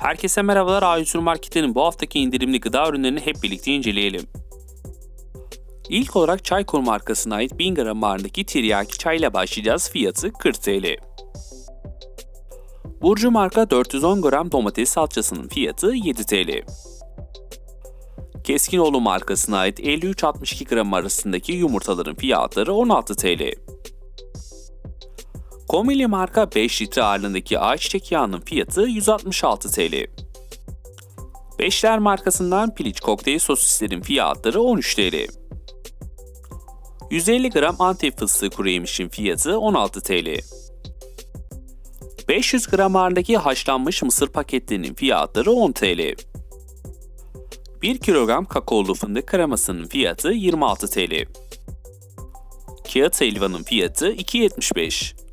Herkese merhabalar A101 Market'in bu haftaki indirimli gıda ürünlerini hep birlikte inceleyelim. İlk olarak Çaykur markasına ait 1000 gram ağırlığındaki tiryaki çayla başlayacağız. Fiyatı 40 TL. Burcu marka 410 gram domates salçasının fiyatı 7 TL. Keskinoğlu markasına ait 53-62 gram arasındaki yumurtaların fiyatları 16 TL. Komili marka 5 litre ağırlığındaki ayçiçek yağının fiyatı 166 TL. Beşler markasından piliç kokteyl sosislerin fiyatları 13 TL. 150 gram antep fıstığı kuru yemişin fiyatı 16 TL. 500 gram ağırlığındaki haşlanmış mısır paketlerinin fiyatları 10 TL. 1 kilogram kakaolu fındık kremasının fiyatı 26 TL. Kağıt helvanın fiyatı 2.75.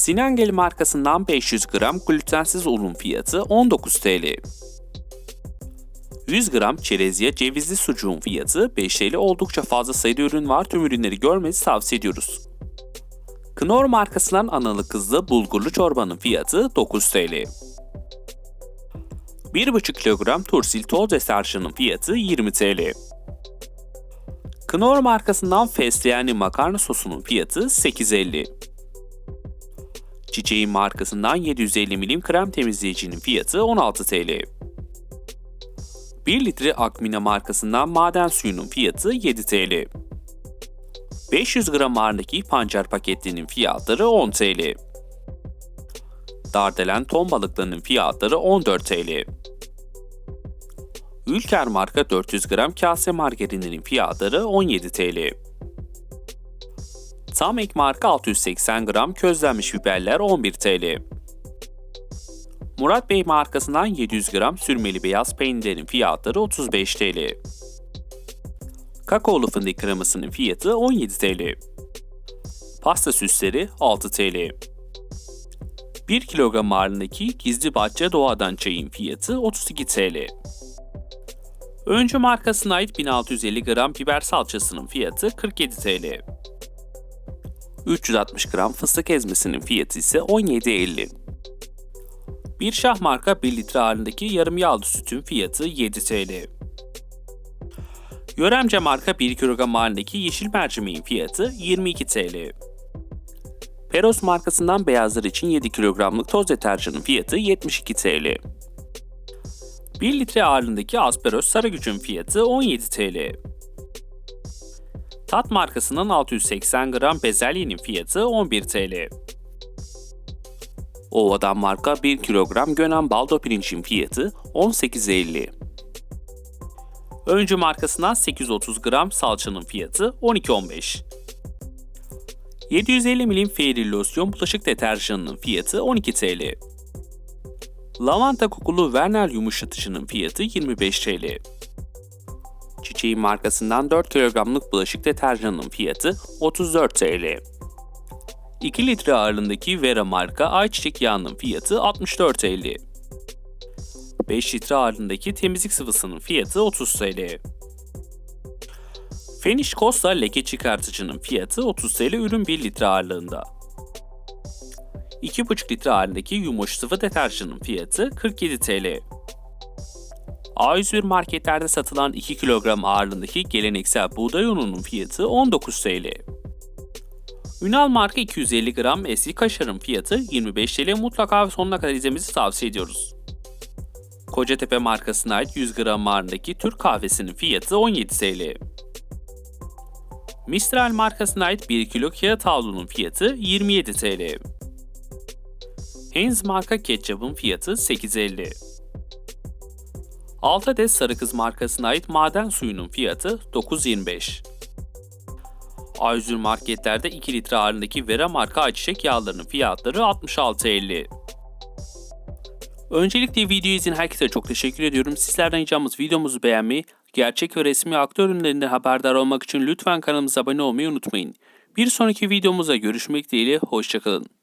Sinengel markasından 500 gram glutensiz unun fiyatı 19 TL. 100 gram çerezya cevizli sucuğun fiyatı 5 TL oldukça fazla sayıda ürün var tüm ürünleri görmenizi tavsiye ediyoruz. Knorr markasından analı kızlı bulgurlu çorbanın fiyatı 9 TL. 1,5 kilogram tursil toz deterjanın fiyatı 20 TL. Knorr markasından fesleğenli makarna sosunun fiyatı 8.50. Çiçeğin markasından 750 milim krem temizleyicinin fiyatı 16 TL. 1 litre Akmina markasından maden suyunun fiyatı 7 TL. 500 gram ağırlık pancar paketlerinin fiyatları 10 TL. Dardelen ton balıklarının fiyatları 14 TL. Ülker marka 400 gram kase margarininin fiyatları 17 TL. Tam ek marka 680 gram közlenmiş biberler 11 TL. Murat Bey markasından 700 gram sürmeli beyaz peynirlerin fiyatları 35 TL. Kakaolu fındık kremasının fiyatı 17 TL. Pasta süsleri 6 TL. 1 kilogram ağırlığındaki gizli bahçe doğadan çayın fiyatı 32 TL. Öncü markasına ait 1650 gram biber salçasının fiyatı 47 TL. 360 gram fıstık ezmesinin fiyatı ise 17.50. Bir şah marka 1 litre ağırlığındaki yarım yağlı sütün fiyatı 7 TL. Yöremce marka 1 kilogram ağırlığındaki yeşil mercimeğin fiyatı 22 TL. Peros markasından beyazlar için 7 kilogramlık toz deterjanın fiyatı 72 TL. 1 litre ağırlığındaki Asperos sarı gücün fiyatı 17 TL. Tat markasının 680 gram bezelyenin fiyatı 11 TL. Ova'dan marka 1 kilogram Gönen baldo pirincin fiyatı 18.50. Öncü markasından 830 gram salçanın fiyatı 12.15. 750 milim Fairy losyon bulaşık deterjanının fiyatı 12 TL. Lavanta kokulu Vernel yumuşatıcının fiyatı 25 TL. Çiçeğin markasından 4 kilogramlık bulaşık deterjanının fiyatı 34 TL. 2 litre ağırlığındaki Vera marka ayçiçek yağının fiyatı 64 TL. 5 litre ağırlığındaki temizlik sıvısının fiyatı 30 TL. Finish Costa leke çıkartıcının fiyatı 30 TL ürün 1 litre ağırlığında. 2,5 litre ağırlığındaki yumuş sıvı deterjanın fiyatı 47 TL. A101 marketlerde satılan 2 kilogram ağırlığındaki geleneksel buğday ununun fiyatı 19 TL. Ünal marka 250 gram eski kaşarın fiyatı 25 TL mutlaka sonuna kadar izlemenizi tavsiye ediyoruz. Kocatepe markasına ait 100 gram ağırlığındaki Türk kahvesinin fiyatı 17 TL. Mistral markasına ait 1 kilo kağıt havlunun fiyatı 27 TL. Heinz marka ketçapın fiyatı 8.50. 6 adet Sarı markasına ait maden suyunun fiyatı 9.25. A101 marketlerde 2 litre ağırlığındaki Vera marka ayçiçek yağlarının fiyatları 66.50. Öncelikle videoyu izleyen herkese çok teşekkür ediyorum. Sizlerden ricamız videomuzu beğenmeyi, gerçek ve resmi aktör ürünlerinden haberdar olmak için lütfen kanalımıza abone olmayı unutmayın. Bir sonraki videomuzda görüşmek dileğiyle, hoşçakalın.